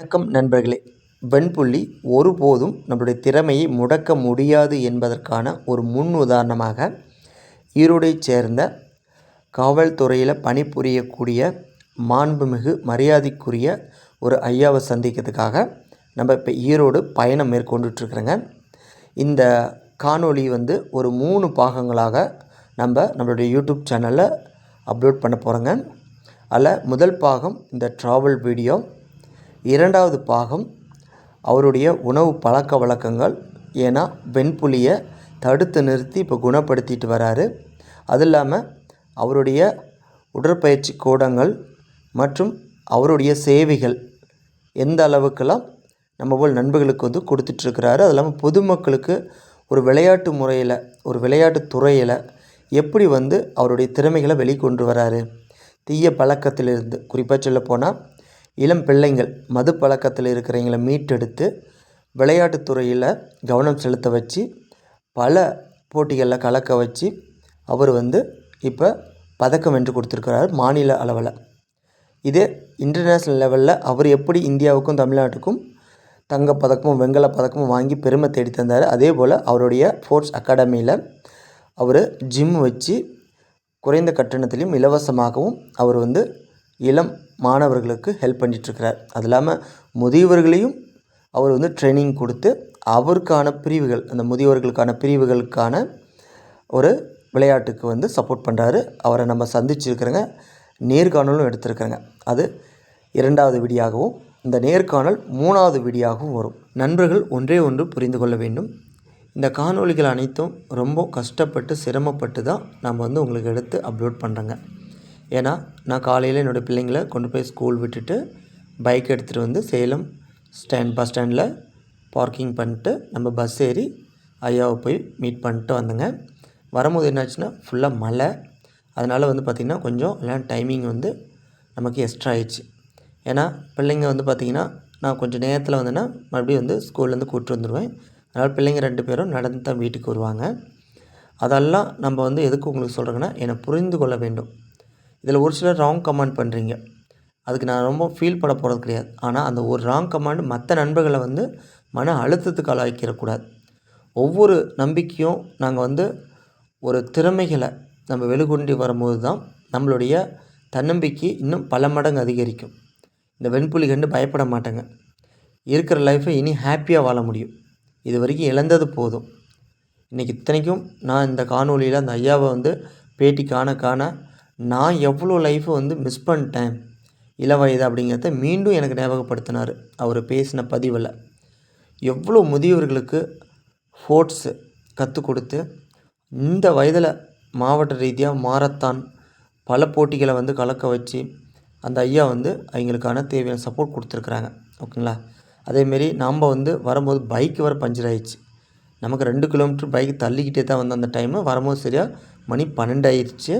வணக்கம் நண்பர்களே. வெண்புள்ளி ஒருபோதும் நம்மளுடைய திறமையை முடக்க முடியாது என்பதற்கான ஒரு முன் உதாரணமாக ஈரோடைச் சேர்ந்த காவல்துறையில் பணிபுரியக்கூடிய மாண்புமிகு மரியாதைக்குரிய ஒரு ஐயாவை சந்திக்கிறதுக்காக நம்ம இப்போ ஈரோடு பயணம் மேற்கொண்டுட்ருக்குறோங்க. இந்த காணொளி வந்து ஒரு மூணு பாகங்களாக நம்ம நம்மளுடைய யூடியூப் சேனலில் அப்லோட் பண்ண போகிறோங்க அதில் முதல் பாகம் இந்த ட்ராவல் வீடியோ இரண்டாவது பாகம் அவருடைய உணவு பழக்க வழக்கங்கள். ஏன்னா வெண்புலியை தடுத்து நிறுத்தி இப்போ குணப்படுத்திட்டு வராரு. அது இல்லாமல் அவருடைய உடற்பயிற்சி கூடங்கள் மற்றும் அவருடைய சேவைகள் எந்த அளவுக்கெல்லாம் நம்ம போல் நண்பர்களுக்கு வந்து கொடுத்துட்ருக்கிறாரு அது இல்லாமல் பொதுமக்களுக்கு ஒரு விளையாட்டு முறையில் ஒரு விளையாட்டு துறையில் எப்படி வந்து அவருடைய திறமைகளை வெளிக்கொண்டு வராரு. தீய பழக்கத்திலிருந்து குறிப்பாக சொல்லப்போனால் இளம் பிள்ளைங்கள் மது பழக்கத்தில் இருக்கிறவங்களை மீட்டெடுத்து விளையாட்டுத்துறையில் கவனம் செலுத்த வச்சு பல போட்டிகளில் கலக்க வச்சு அவர் வந்து இப்போ பதக்கம் வென்று கொடுத்துருக்கிறார் மாநில அளவில். இதே இன்டர்நேஷ்னல் லெவலில் அவர் எப்படி இந்தியாவுக்கும் தமிழ்நாட்டுக்கும் தங்கப்பதக்கமும் வெண்கலப் பதக்கமும் வாங்கி பெருமை தேடி தந்தார் அதே போல் அவருடைய ஃபோர்ஸ் அகாடமியில் அவர் ஜிம் வச்சு குறைந்த கட்டணத்திலையும் இலவசமாகவும் அவர் வந்து இளம் மாணவர்களுக்கு ஹெல்ப் பண்ணிகிட்ருக்கிறார் அது இல்லாமல் முதியவர்களையும் அவர் வந்து ட்ரைனிங் கொடுத்து அவருக்கான பிரிவுகள் அந்த முதியவர்களுக்கான பிரிவுகளுக்கான ஒரு விளையாட்டுக்கு வந்து சப்போர்ட் பண்ணுறாரு அவரை நம்ம சந்திச்சிருக்கிறேங்க. நேர்காணலும் எடுத்திருக்கிறேங்க. அது இரண்டாவது விடியாகவும் இந்த நேர்காணல் மூணாவது விடியாகவும் வரும். நண்பர்கள் ஒன்றே ஒன்று புரிந்து கொள்ள வேண்டும். இந்த காணொளிகள் அனைத்தும் ரொம்ப கஷ்டப்பட்டு சிரமப்பட்டு தான் நம்ம வந்து உங்களுக்கு எடுத்து அப்லோட் பண்ணுறேங்க ஏன்னா நான் காலையில் என்னோடய பிள்ளைங்கள கொண்டு போய் ஸ்கூல் விட்டுட்டு பைக் எடுத்துகிட்டு வந்து சேலம் ஸ்டாண்ட் பஸ் ஸ்டாண்டில் பார்க்கிங் பண்ணிட்டு நம்ம பஸ் ஏறி ஐயாவை போய் மீட் பண்ணிட்டு வந்தேங்க. வரும்போது என்னாச்சுன்னா ஃபுல்லாக மழை. அதனால் வந்து பார்த்திங்கன்னா கொஞ்சம் எல்லாம் டைமிங் வந்து நமக்கு எக்ஸ்ட்ரா ஆயிடுச்சு. ஏன்னா பிள்ளைங்க வந்து பார்த்திங்கன்னா நான் கொஞ்சம் நேரத்தில் வந்தேன்னா மறுபடியும் வந்து ஸ்கூல்லேருந்து கூப்பிட்டு வந்துடுவேன் அதனால் பிள்ளைங்க ரெண்டு பேரும் நடந்து தான் வீட்டுக்கு வருவாங்க. அதெல்லாம் நம்ம வந்து எதுக்கு உங்களுக்கு சொல்கிறேங்கன்னா என்னை புரிந்து கொள்ள வேண்டும். இதில் ஒரு சிலர் ராங் கமெண்ட் பண்ணுறீங்க அதுக்கு நான் ரொம்ப ஃபீல் பண்ண போகிறது கிடையாது. ஆனால் அந்த ஒரு ராங் கமெண்ட் மற்ற நண்பர்களை வந்து மன அழுத்தத்துக்கு ஆளாக்கிடக்கூடாது. ஒவ்வொரு நம்பிக்கையும் நாங்கள் வந்து ஒரு திறமைகளை நம்ம வெளிக்கொண்டு வரும்போது தான் நம்மளுடைய தன்னம்பிக்கை இன்னும் பல மடங்கு அதிகரிக்கும். இந்த வெண்புலி கண்டு பயப்பட மாட்டேங்க. இருக்கிற லைஃப்பை இனி ஹாப்பியாக வாழ முடியும். இது வரைக்கும் இழந்தது போதும். இன்றைக்கி இத்தனைக்கும் நான் இந்த காணொலியில் அந்த ஐயாவை வந்து பேட்டி காண காண நான் எவ்வளோ லைஃப்பை வந்து மிஸ் பண்ணிட்டேன்? இள வயது அப்படிங்கிறத மீண்டும் எனக்கு ஞாபகப்படுத்தினார். அவர் பேசின பதிவில். எவ்வளோ முதியவர்களுக்கு ஸ்போர்ட்ஸு கற்றுக் கொடுத்து இந்த வயதில் மாவட்ட ரீதியாக மாரத்தான் பல போட்டிகளை வந்து கலக்க வச்சு அந்த ஐயா வந்து அவங்களுக்கான தேவையான சப்போர்ட் கொடுத்துருக்குறாங்க. ஓகேங்களா? அதேமாரி நாம் வந்து வரும்போது பைக் வர பஞ்சர் ஆயிடுச்சு. நமக்கு ரெண்டு கிலோமீட்டர் பைக் தள்ளிக்கிட்டே தான் வந்து அந்த டைமு வரும்போது சரியாக மணி பன்னெண்டு ஆயிடுச்சு.